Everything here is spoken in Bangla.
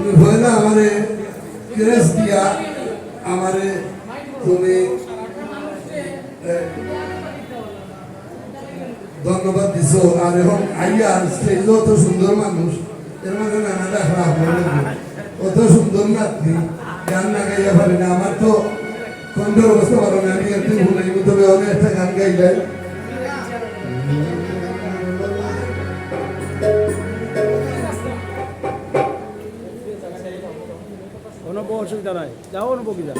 আমারে ক্রেস দিয়া আমারে তুমি ধন্যবাদ দিছো। আর এখন আইয়া স্টেজও তো সুন্দর মানুষ, এর মাঝে নানা দেখা আপনার অত সুন্দর নাতনি গান না গাইয়া পারি না। আমার তো কণ্ঠের অবস্থা ভালো না, আমি একদিন ভুলাইব তবে অনেক একটা গান গাইলেন কোনো অসুবিধা নাই। যাও অনুপকি যাও।